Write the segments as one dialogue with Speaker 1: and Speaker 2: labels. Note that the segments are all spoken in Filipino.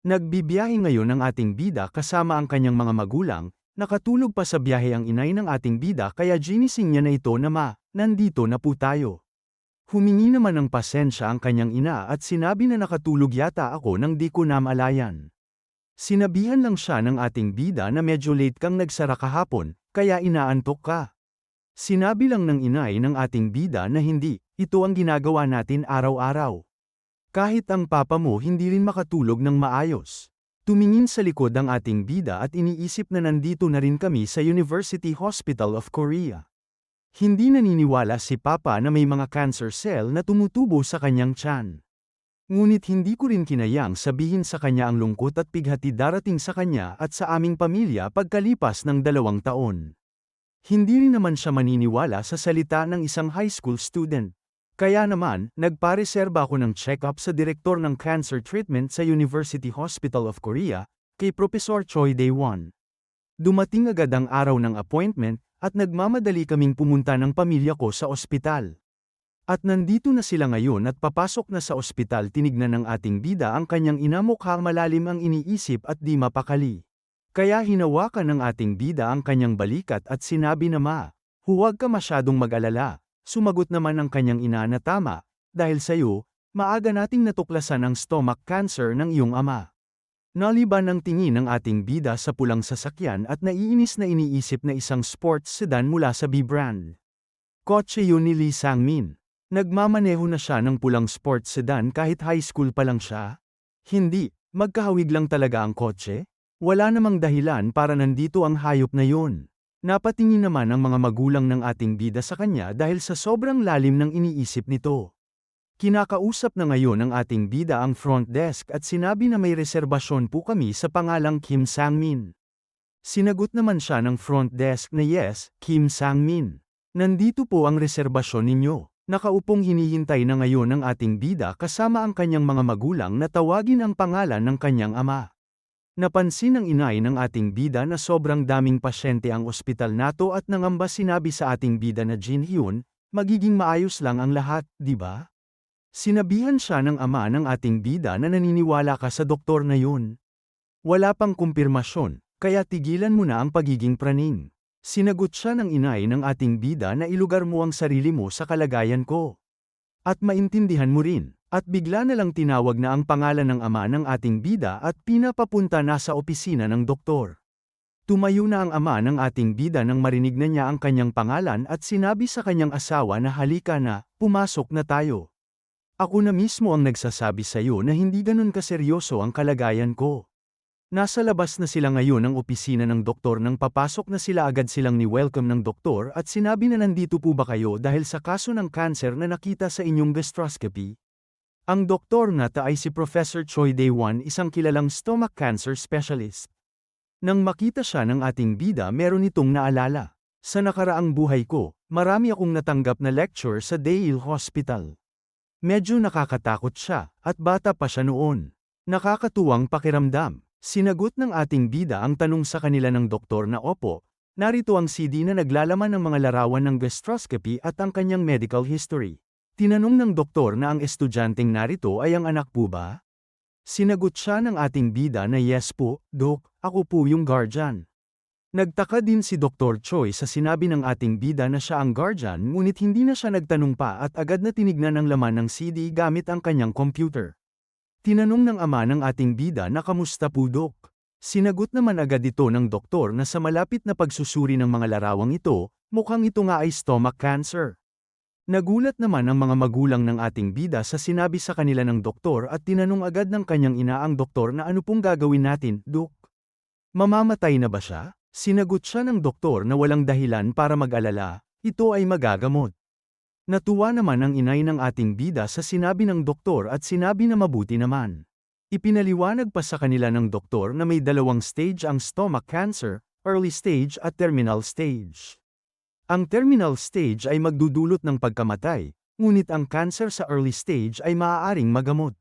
Speaker 1: Nagbibiyahe ngayon ang ating bida kasama ang kanyang mga magulang, nakatulog pa sa biyahe ang inay ng ating bida kaya ginising niya na ito na ma, nandito na po tayo. Humingi naman ng pasensya ang kanyang ina at sinabi na nakatulog yata ako nang di ko namalayan. Sinabihan lang siya ng ating bida na medyo late kang nagsara kahapon, kaya inaantok ka. Sinabi lang ng inay ng ating bida na hindi, ito ang ginagawa natin araw-araw. Kahit ang papa mo hindi rin makatulog ng maayos. Tumingin sa likod ang ating bida at iniisip na nandito na rin kami sa University Hospital of Korea. Hindi naniniwala si Papa na may mga cancer cell na tumutubo sa kanyang tiyan. Ngunit hindi ko rin kinayang sabihin sa kanya ang lungkot at pighati darating sa kanya at sa aming pamilya pagkalipas ng dalawang taon. Hindi rin naman siya maniniwala sa salita ng isang high school student. Kaya naman, nagpareserba ako ng check-up sa direktor ng cancer treatment sa University Hospital of Korea, kay Professor Choi Dae-won. Dumating agad ang araw ng appointment, at nagmamadali kaming pumunta ng pamilya ko sa ospital. At nandito na sila ngayon at papasok na sa ospital tinignan ng ating bida ang kanyang inamukha malalim ang iniisip at di mapakali. Kaya hinawakan ng ating bida ang kanyang balikat at sinabi na ma, huwag ka masyadong mag-alala, Sumagot naman ang kanyang ina na tama, dahil sa'yo, maaga nating natuklasan ang stomach cancer ng iyong ama. Naliban ang tingin ng ating bida sa pulang sasakyan at naiinis na iniisip na isang sports sedan mula sa B-brand. Kotse yun ni Lee Sang-min. Nagmamaneho na siya ng pulang sports sedan kahit high school pa lang siya? Hindi, magkahawig lang talaga ang kotse? Wala namang dahilan para nandito ang hayop na yun. Napatingin naman ang mga magulang ng ating bida sa kanya dahil sa sobrang lalim ng iniisip nito. Kinakausap na ngayon ng ating bida ang front desk at sinabi na may reserbasyon po kami sa pangalang Kim Sang-min. Sinagot naman siya ng front desk na yes, Kim Sang-min. Nandito po ang reserbasyon ninyo. Nakaupong hinihintay na ngayon ng ating bida kasama ang kanyang mga magulang na tawagin ang pangalan ng kanyang ama. Napansin ng inay ng ating bida na sobrang daming pasyente ang ospital nato at nangamba sinabi sa ating bida na Jin Hyun, magiging maayos lang ang lahat, di ba? Sinabihan siya ng ama ng ating bida na naniniwala ka sa doktor na yun. Wala pang kumpirmasyon, kaya tigilan mo na ang pagiging praning. Sinagot siya ng inay ng ating bida na ilugar mo ang sarili mo sa kalagayan ko. At maintindihan mo rin, at bigla na lang tinawag na ang pangalan ng ama ng ating bida at pinapapunta na sa opisina ng doktor. Tumayo na ang ama ng ating bida nang marinig na niya ang kanyang pangalan at sinabi sa kanyang asawa na halika na, pumasok na tayo. Ako na mismo ang nagsasabi sa iyo na hindi ganun kaseryoso ang kalagayan ko. Nasa labas na sila ngayon ng opisina ng doktor nang papasok na sila agad silang ni-welcome ng doktor at sinabi na nandito po ba kayo dahil sa kaso ng cancer na nakita sa inyong gastroscopy? Ang doktor na ta ay si Professor Choi Dae-won isang kilalang stomach cancer specialist. Nang makita siya ng ating bida meron itong naalala. Sa nakaraang buhay ko, marami akong natanggap na lecture sa Dale Hospital. Medyo nakakatakot siya, at bata pa siya noon. Nakakatuwang pakiramdam. Sinagot ng ating bida ang tanong sa kanila ng doktor na opo, narito ang CD na naglalaman ng mga larawan ng gastroscopy at ang kanyang medical history. Tinanong ng doktor na ang estudyanteng narito ay ang anak po ba? Sinagot siya ng ating bida na yes po, Dok, ako po yung guardian. Nagtaka din si Dr. Choi sa sinabi ng ating bida na siya ang guardian ngunit hindi na siya nagtanong pa at agad na tinignan ang laman ng CD gamit ang kanyang computer. Tinanong ng ama ng ating bida na kamusta po Dok. Sinagot naman agad ito ng doktor na sa malapit na pagsusuri ng mga larawang ito, mukhang ito nga ay stomach cancer. Nagulat naman ang mga magulang ng ating bida sa sinabi sa kanila ng doktor at tinanong agad ng kanyang ina ang doktor na ano pong gagawin natin, Dok. Mamamatay na ba siya? Sinagot siya ng doktor na walang dahilan para mag-alala, ito ay magagamot. Natuwa naman ang inay ng ating bida sa sinabi ng doktor at sinabi na mabuti naman. Ipinaliwanag pa sa kanila ng doktor na may dalawang stage ang stomach cancer, early stage at terminal stage. Ang terminal stage ay magdudulot ng pagkamatay, ngunit ang cancer sa early stage ay maaaring magamot.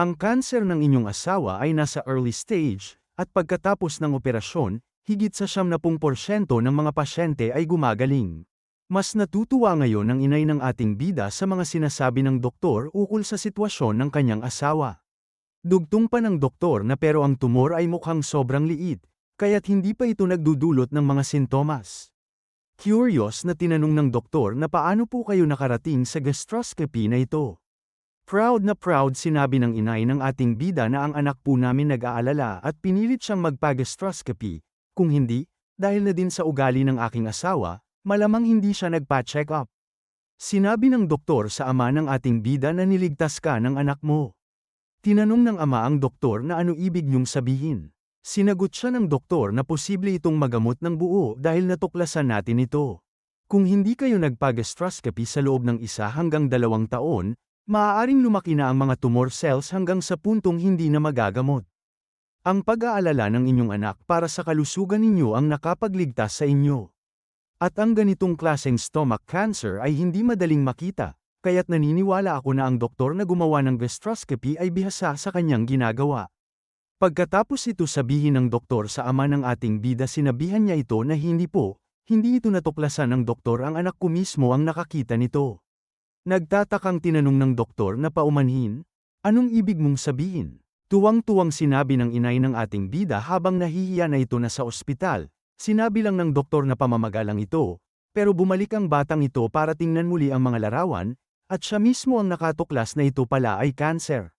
Speaker 1: Ang cancer ng inyong asawa ay nasa early stage, at pagkatapos ng operasyon, higit sa 70% ng mga pasyente ay gumagaling. Mas natutuwa ngayon ang inay ng ating bida sa mga sinasabi ng doktor ukol sa sitwasyon ng kanyang asawa. Dugtong pa ng doktor na pero ang tumor ay mukhang sobrang liit, kaya't hindi pa ito nagdudulot ng mga sintomas. Curious na tinanong ng doktor na paano po kayo nakarating sa gastroscopy na ito. Proud na proud sinabi ng inay ng ating bida na ang anak po namin nag-aalala at pinilit siyang magpa-gastroscopy, kung hindi, dahil na din sa ugali ng aking asawa, malamang hindi siya nagpa-check up. Sinabi ng doktor sa ama ng ating bida na niligtas ka ng anak mo. Tinanong ng ama ang doktor na ano ibig niyong sabihin. Sinagot siya ng doktor na posible itong magamot ng buo dahil natuklasan natin ito. Kung hindi kayo nagpa-gastroscopy sa loob ng isa hanggang dalawang taon, maaaring lumaki na ang mga tumor cells hanggang sa puntong hindi na magagamot. Ang pag-aalala ng inyong anak para sa kalusugan ninyo ang nakapagligtas sa inyo. At ang ganitong klaseng stomach cancer ay hindi madaling makita, kaya't naniniwala ako na ang doktor na gumawa ng gastroscopy ay bihasa sa kanyang ginagawa. Pagkatapos ito sabihin ng doktor sa ama ng ating bida sinabihan niya ito na hindi po, hindi ito natuklasan ng doktor ang anak ko mismo ang nakakita nito. Nagtatakang tinanong ng doktor na paumanhin, anong ibig mong sabihin? Tuwang-tuwang sinabi ng inay ng ating bida habang nahihiya na ito na sa ospital, sinabi lang ng doktor na pamamagalang ito, pero bumalik ang batang ito para tingnan muli ang mga larawan, at siya mismo ang nakatuklas na ito pala ay cancer.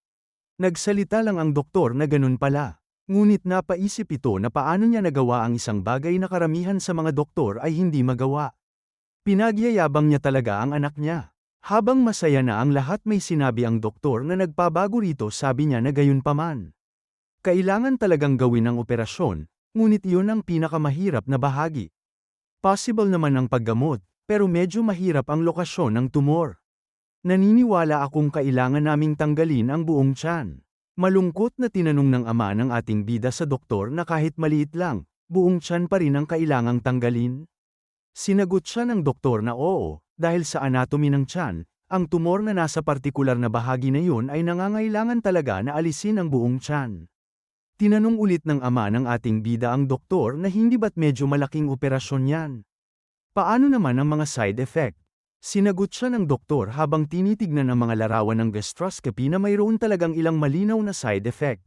Speaker 1: Nagsalita lang ang doktor na ganun pala. Ngunit napaisip ito na paano niya nagawa ang isang bagay na karamihan sa mga doktor ay hindi magawa. Pinagyayabang niya talaga ang anak niya. Habang masaya na ang lahat may sinabi ang doktor na nagpabago rito sabi niya na gayon paman. Kailangan talagang gawin ang operasyon, ngunit iyon ang pinakamahirap na bahagi. Possible naman ang paggamot, pero medyo mahirap ang lokasyon ng tumor. Naniniwala akong kailangan naming tanggalin ang buong tiyan. Malungkot na tinanong ng ama ng ating bida sa doktor na kahit maliit lang, buong tiyan pa rin ang kailangang tanggalin. Sinagot siya ng doktor na oo, dahil sa anatomy ng tiyan, ang tumor na nasa partikular na bahagi na yun ay nangangailangan talaga na alisin ang buong tiyan. Tinanong ulit ng ama ng ating bida ang doktor na hindi ba't medyo malaking operasyon yan. Paano naman ang mga side effect? Sinagot siya ng doktor habang tinitignan ang mga larawan ng gastroscopy na mayroon talagang ilang malinaw na side effect.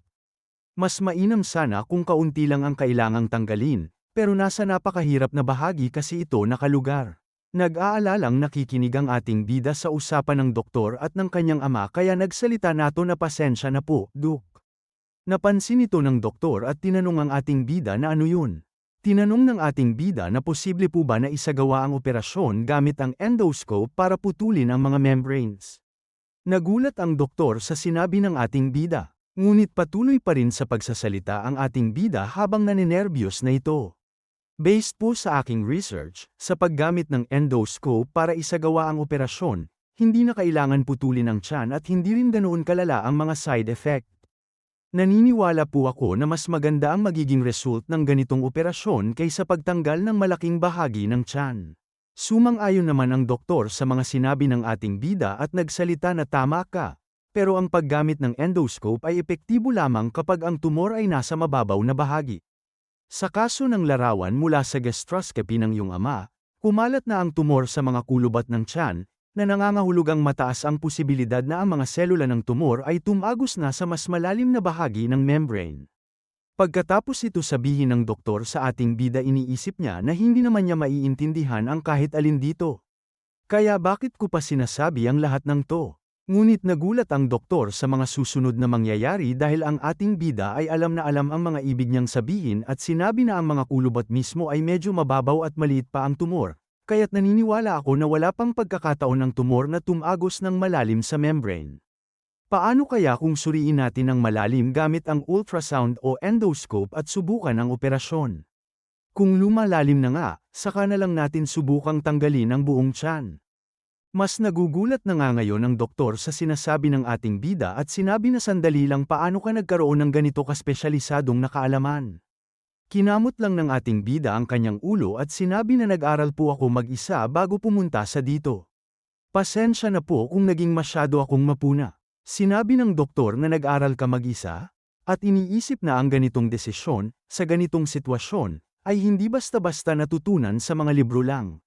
Speaker 1: Mas mainam sana kung kaunti lang ang kailangang tanggalin, pero nasa napakahirap na bahagi kasi ito nakalugar. Nag-aalalang nakikinig ang ating bida sa usapan ng doktor at ng kanyang ama kaya nagsalita nato na pasensya na po, Duk. Napansin ito ng doktor at tinanong ang ating bida na ano yun. Tinanong ng ating bida na posible po ba na isagawa ang operasyon gamit ang endoscope para putulin ang mga membranes. Nagulat ang doktor sa sinabi ng ating bida, ngunit patuloy pa rin sa pagsasalita ang ating bida habang naninervyos na ito. Based po sa aking research, sa paggamit ng endoscope para isagawa ang operasyon, hindi na kailangan putulin ang tiyan at hindi rin ganoon kalala ang mga side effect. Naniniwala po ako na mas maganda ang magiging result ng ganitong operasyon kaysa pagtanggal ng malaking bahagi ng tiyan. Sumang-ayon naman ang doktor sa mga sinabi ng ating bida at nagsalita na tama ka, pero ang paggamit ng endoscope ay epektibo lamang kapag ang tumor ay nasa mababaw na bahagi. Sa kaso ng larawan mula sa gastroscopy ng iyong ama, kumalat na ang tumor sa mga kulubat ng tiyan, na nangangahulugang mataas ang posibilidad na ang mga selula ng tumor ay tumagos na sa mas malalim na bahagi ng membrane. Pagkatapos ito sabihin ng doktor sa ating bida iniisip niya na hindi naman niya maiintindihan ang kahit alin dito. Kaya bakit ko pa sinasabi ang lahat ng to? Ngunit nagulat ang doktor sa mga susunod na mangyayari dahil ang ating bida ay alam na alam ang mga ibig niyang sabihin at sinabi na ang mga kulubat mismo ay medyo mababaw at maliit pa ang tumor, kaya't naniniwala ako na wala pang pagkakataon ng tumor na tumagos ng malalim sa membrane. Paano kaya kung suriin natin ng malalim gamit ang ultrasound o endoscope at subukan ang operasyon? Kung lumalalim na nga, saka na lang natin subukang tanggalin ang buong tiyan. Mas nagugulat na nga ngayon ang doktor sa sinasabi ng ating bida at sinabi na sandali lang paano ka nagkaroon ng ganito kaspesyaলিsadong nakaalaman. Kinamot lang ng ating bida ang kanyang ulo at sinabi na nag-aral po ako mag-isa bago pumunta sa dito. Pasensya na po kung naging masyado akong mapuna. Sinabi ng doktor na nag-aral ka mag-isa? At iniisip na ang ganitong desisyon, sa ganitong sitwasyon, ay hindi basta-basta natutunan sa mga libro lang.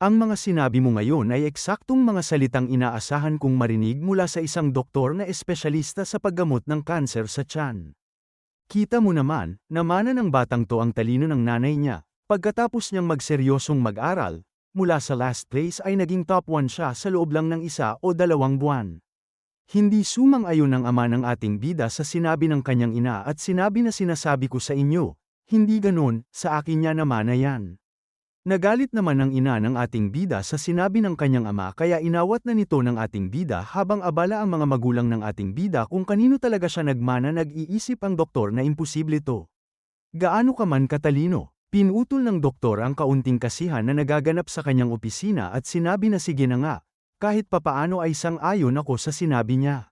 Speaker 1: Ang mga sinabi mo ngayon ay eksaktong mga salitang inaasahan kong marinig mula sa isang doktor na espesyalista sa paggamot ng kanser sa tiyan. Kita mo naman, namana ng batang to ang talino ng nanay niya. Pagkatapos niyang magseryosong mag-aral, mula sa last place ay naging top 1 siya sa loob lang ng isa o dalawang buwan. Hindi sumang-ayon ang ama ng ating bida sa sinabi ng kanyang ina at sinabi na sinasabi ko sa inyo, hindi ganon, sa akin niya naman na yan. Nagalit naman ang ina ng ating bida sa sinabi ng kanyang ama kaya inawat na nito ng ating bida habang abala ang mga magulang ng ating bida kung kanino talaga siya nagmana nag-iisip ang doktor na imposible to. Gaano ka man katalino, pinutol ng doktor ang kaunting kasihan na nagaganap sa kanyang opisina at sinabi na sige na nga, kahit papaano ay sang-ayon ako sa sinabi niya.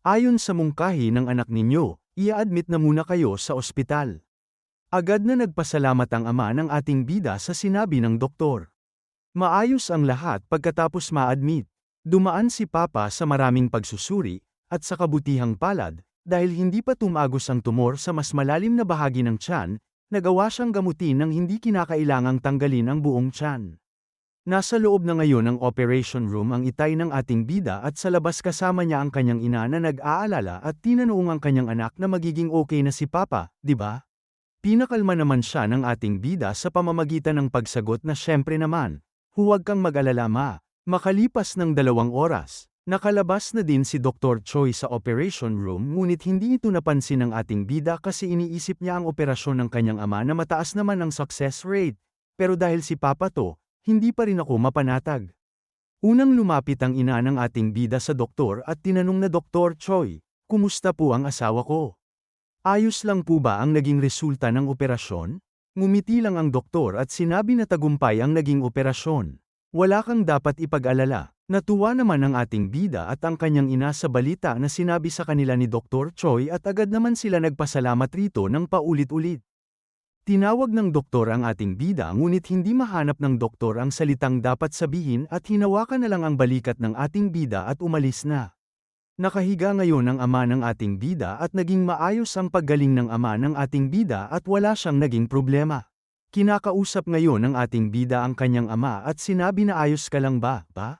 Speaker 1: Ayon sa mungkahi ng anak ninyo, i-admit na muna kayo sa ospital. Agad na nagpasalamat ang ama ng ating bida sa sinabi ng doktor. Maayos ang lahat pagkatapos ma-admit. Dumaan si Papa sa maraming pagsusuri, at sa kabutihang palad, dahil hindi pa tumagos ang tumor sa mas malalim na bahagi ng tiyan, nagawa siyang gamutin ng hindi kinakailangang tanggalin ang buong tiyan. Nasa loob na ngayon ng operation room ang itay ng ating bida at sa labas kasama niya ang kanyang ina na nag-aalala at tinanong ang kanyang anak na magiging okay na si Papa, di ba? Pinakalma naman siya ng ating bida sa pamamagitan ng pagsagot na syempre naman, huwag kang mag-alala ma. Makalipas ng dalawang oras, nakalabas na din si Dr. Choi sa operation room ngunit hindi ito napansin ng ating bida kasi iniisip niya ang operasyon ng kanyang ama na mataas naman ang success rate. Pero dahil si Papa to, hindi pa rin ako mapanatag. Unang lumapit ang ina ng ating bida sa doktor at tinanong na Dr. Choi, kumusta po ang asawa ko? Ayos lang po ba ang naging resulta ng operasyon? Ngumiti lang ang doktor at sinabi na tagumpay ang naging operasyon. Wala kang dapat ipag-alala. Natuwa naman ang ating bida at ang kanyang ina sa balita na sinabi sa kanila ni Dr. Choi at agad naman sila nagpasalamat rito ng paulit-ulit. Tinawag ng doktor ang ating bida ngunit hindi mahanap ng doktor ang salitang dapat sabihin at hinawakan na lang ang balikat ng ating bida at umalis na. Nakahiga ngayon ang ama ng ating bida at naging maayos ang paggaling ng ama ng ating bida at wala siyang naging problema. Kinakausap ngayon ng ating bida ang kanyang ama at sinabi na ayos ka lang ba, pa?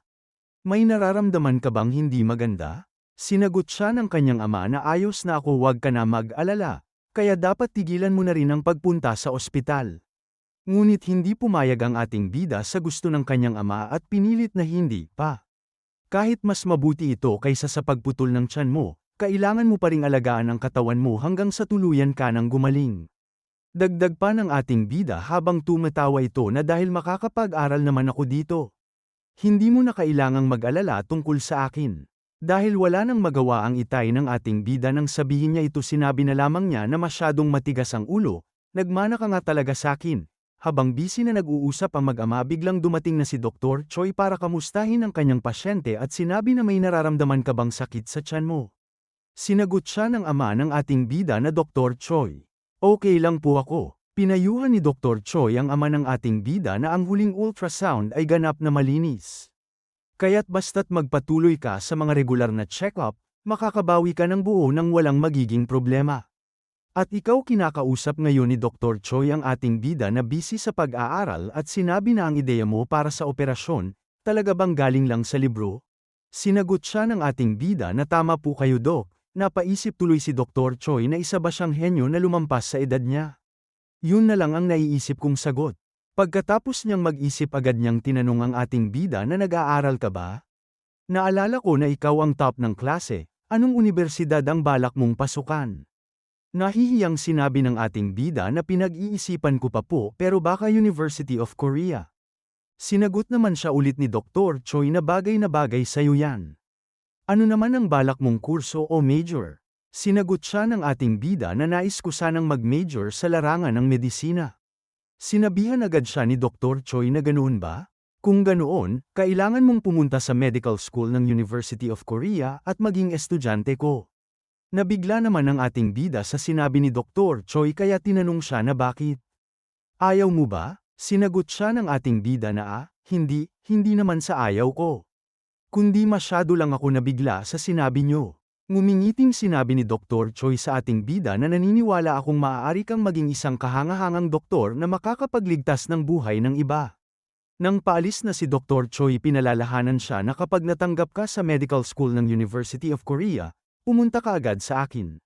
Speaker 1: May nararamdaman ka bang hindi maganda? Sinagot siya ng kanyang ama na ayos na ako wag ka na mag-alala, kaya dapat tigilan mo na rin ang pagpunta sa ospital. Ngunit hindi pumayag ang ating bida sa gusto ng kanyang ama at pinilit na hindi, pa. Kahit mas mabuti ito kaysa sa pagputol ng tiyan mo, kailangan mo pa ring alagaan ang katawan mo hanggang sa tuluyan ka ng gumaling. Dagdag pa ng ating bida habang tumatawa ito na dahil makakapag-aral naman ako dito. Hindi mo na kailangang mag-alala tungkol sa akin. Dahil wala nang magawa ang itay ng ating bida nang sabihin niya ito sinabi na lamang niya na masyadong matigas ang ulo, nagmana ka nga talaga sa akin, habang busy na nag-uusap ang mag-ama biglang dumating na si Dr. Choi para kamustahin ang kanyang pasyente at sinabi na may nararamdaman ka bang sakit sa tiyan mo. Sinagot siya ng ama ng ating bida na Dr. Choi. Okay lang po ako. Pinayuhan ni Dr. Choi ang ama ng ating bida na ang huling ultrasound ay ganap na malinis. Kaya't basta't magpatuloy ka sa mga regular na check-up, makakabawi ka ng buo nang walang magiging problema. At ikaw kinakausap ngayon ni Dr. Choi ang ating bida na busy sa pag-aaral at sinabi na ang ideya mo para sa operasyon, talaga bang galing lang sa libro? Sinagot siya ng ating bida na tama po kayo dok, napaisip tuloy si Dr. Choi na isa ba siyang henyo na lumampas sa edad niya. Yun na lang ang naiisip kong sagot. Pagkatapos niyang mag-isip agad niyang tinanong ang ating bida na nag-aaral ka ba? Naalala ko na ikaw ang top ng klase, anong universidad ang balak mong pasukan? Nahihiyang sinabi ng ating bida na pinag-iisipan ko pa po pero baka University of Korea. Sinagot naman siya ulit ni Dr. Choi na bagay na bagay sa'yo yan. Ano naman ang balak mong kurso o major? Sinagot siya ng ating bida na nais ko sanang mag-major sa larangan ng medisina. Sinabihan agad siya ni Dr. Choi na ganoon ba? Kung ganoon, kailangan mong pumunta sa medical school ng University of Korea at maging estudyante ko. Nabigla naman ang ating bida sa sinabi ni Dr. Choi kaya tinanong siya na bakit. Ayaw mo ba? Sinagot siya ng ating bida na ah, hindi, hindi naman sa ayaw ko. Kundi masyado lang ako nabigla sa sinabi niyo. Ngumingiting sinabi ni Dr. Choi sa ating bida na naniniwala akong maaari kang maging isang kahangahangang doktor na makakapagligtas ng buhay ng iba. Nang paalis na si Dr. Choi pinalalahanan siya na kapag natanggap ka sa medical school ng University of Korea, pumunta ka agad sa akin.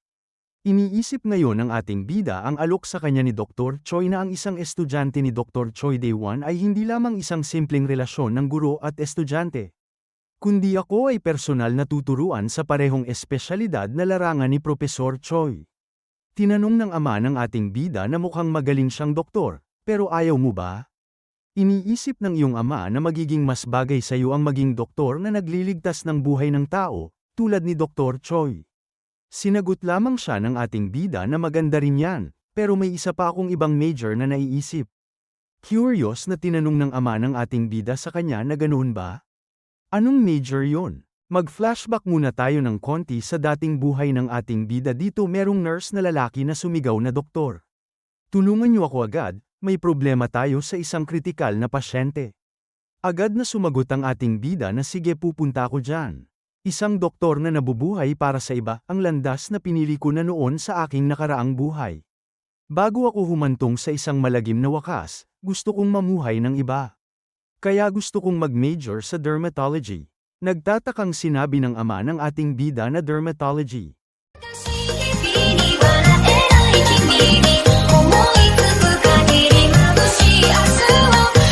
Speaker 1: Iniisip ngayon ng ating bida ang alok sa kanya ni Dr. Choi na ang isang estudyante ni Dr. Choi 1 ay hindi lamang isang simpleng relasyon ng guro at estudyante. Kundi ako ay personal na tuturuan sa parehong espesyalidad na larangan ni Profesor Choi. Tinanong ng ama ng ating bida na mukhang magaling siyang doktor, pero ayaw mo ba? Iniisip ng iyong ama na magiging mas bagay sa iyo ang maging doktor na nagliligtas ng buhay ng tao, tulad ni Dr. Choi. Sinagot lamang siya ng ating bida na maganda rin yan, pero may isa pa akong ibang major na naiisip. Curious na tinanong ng ama ng ating bida sa kanya na ganoon ba? Anong major yon? Mag-flashback muna tayo ng konti sa dating buhay ng ating bida dito merong nurse na lalaki na sumigaw na doktor. Tulungan niyo ako agad, may problema tayo sa isang kritikal na pasyente. Agad na sumagot ang ating bida na sige pupunta ako dyan. Isang doktor na nabubuhay para sa iba ang landas na pinili ko na noon sa aking nakaraang buhay. Bago ako humantong sa isang malagim na wakas, gusto kong mamuhay ng iba. Kaya gusto kong mag-major sa dermatology. Nagtatakang sinabi ng ama ng ating bida na dermatology.
Speaker 2: 私